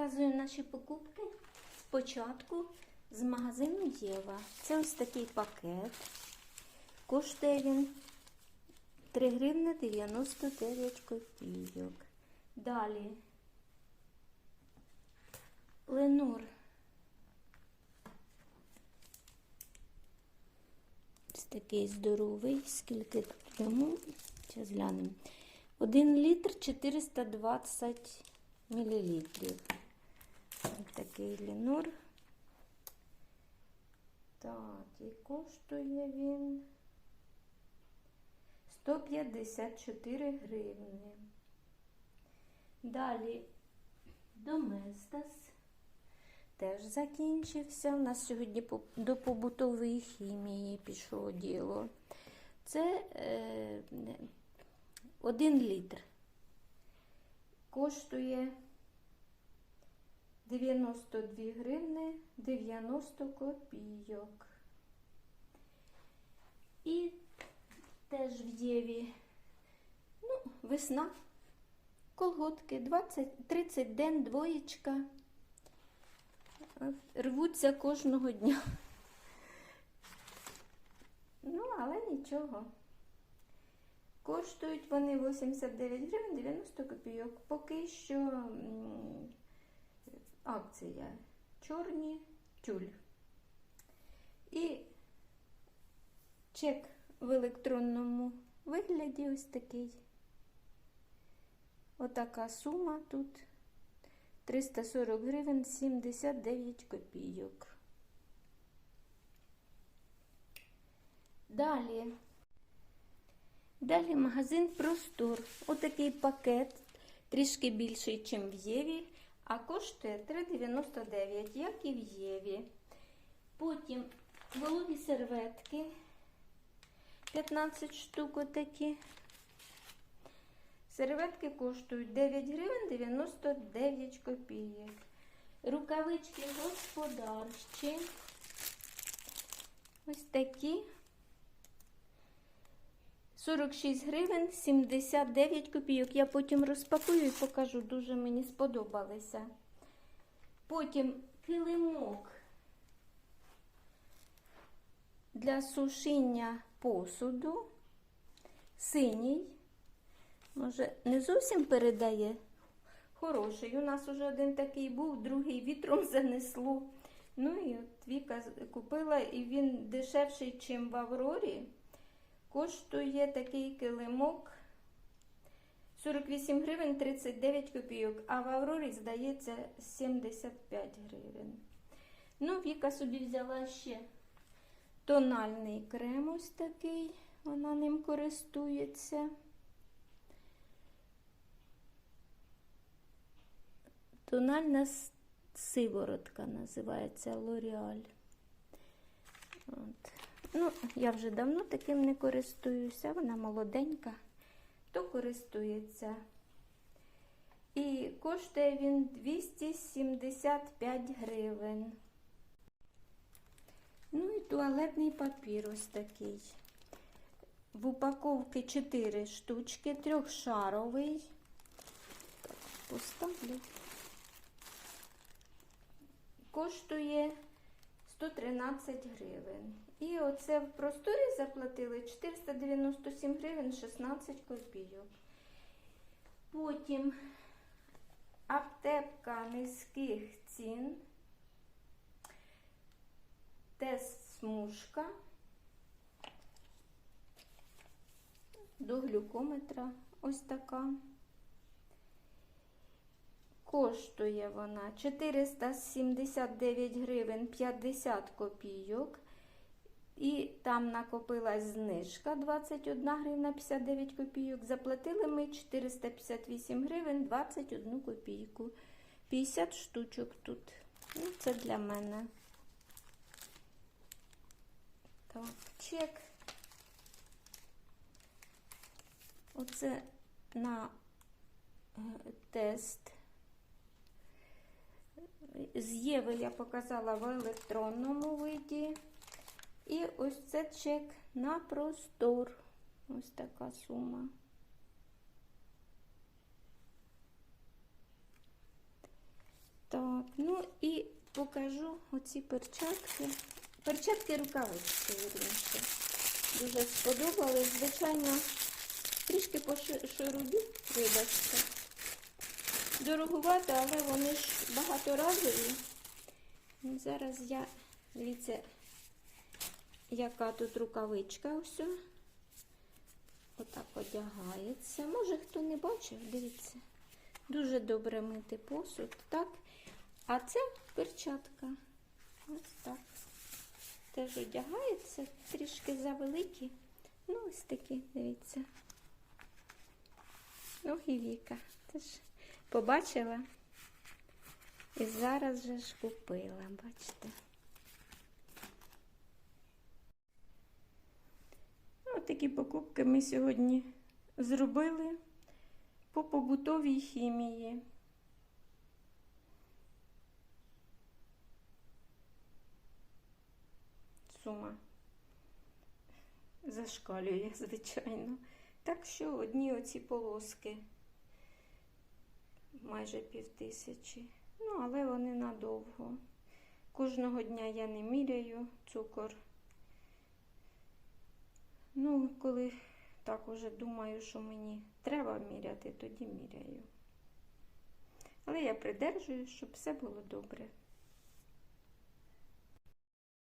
показую наші покупки спочатку з магазину Єва. Це ось такий пакет. Коштує він 3 гривни 99 копійок. Далі Ленур. Ось такий здоровий, скільки тут йому. Зараз глянемо. 1 літр 420 мілілітрів. Такий лінор. Так, і коштує він 154 гривні. Далі Доместас теж закінчився. У нас сьогодні до побутової хімії пішло діло. Це е, 1 літр. Коштує 92 гривни 90 копійок. І теж в Єві, ну, весна, колготки, 20, 30 ден, двоєчка. Рвуться кожного дня. Ну, але нічого. Коштують вони 89 гривень 90 копійок. Поки що акція чорні тюль. І чек в електронному вигляді ось такий. Отака сума тут 340 гривень 79 копійок. Далі. Далі магазин Простор. Отакий пакет, трішки більший, ніж в Єві, а коштує 3,99, як і в Єві. Потім вологі серветки 15 штук отакі. Серветки коштують 9 гривень 99 копійок. Рукавички господарчі. Ось такі. 46 гривень 79 копійок. Я потім розпакую і покажу, дуже мені сподобалися. Потім килимок для сушіння посуду. Синій. Може, не зовсім передає. Хороший. У нас уже один такий був, другий вітром занесло. Ну і от Віка купила, і він дешевший, ніж в Аврорі. Коштує такий килимок 48 гривень 39 копійок, а в Аврорі, здається, 75 гривень. Ну, Віка собі взяла ще тональний крем ось такий, вона ним користується. Тональна сиворотка називається. От. Ну, я вже давно таким не користуюся, вона молоденька, то користується. І коштує він 275 гривень. Ну і туалетний папір ось такий. В упаковці 4 штучки, трьохшаровий. Поставлю. Коштує 113 гривень. І оце в просторі заплатили 497 гривень 16 копійок. Потім аптека низьких цін. Тест смужка до глюкометра. Ось така. Коштує вона 479 гривень 50 копійок. І там накопилась знижка 21 гривна 59 копійок. Заплатили ми 458 гривень 21 копійку. 50 штучок тут. Ну, це для мене. Так, чек. Оце на е, тест. З Єви я показала в електронному виді. І ось це чек на простор. Ось така сума. Так. Ну і покажу оці перчатки. Перчатки рукавички, вірніше. Дуже сподобались. Звичайно, трішки по ши- вибачте. Дорогувати, але вони ж багаторазові. Ну, Зараз я, дивіться, яка тут рукавичка ось. Отак одягається. Може, хто не бачив, дивіться. Дуже добре мити посуд, так? А це перчатка. Ось так. Теж одягається, трішки завеликі. Ну, ось такі, дивіться. Ну, і Віка. Теж побачила. І зараз же ж купила, бачите. Ось такі покупки ми сьогодні зробили по побутовій хімії. Сума зашкалює, звичайно. Так що одні оці полоски майже пів тисячі. Ну, але вони надовго. Кожного дня я не міряю цукор. Ну, коли так уже думаю, що мені треба міряти, тоді міряю. Але я придержую, щоб все було добре.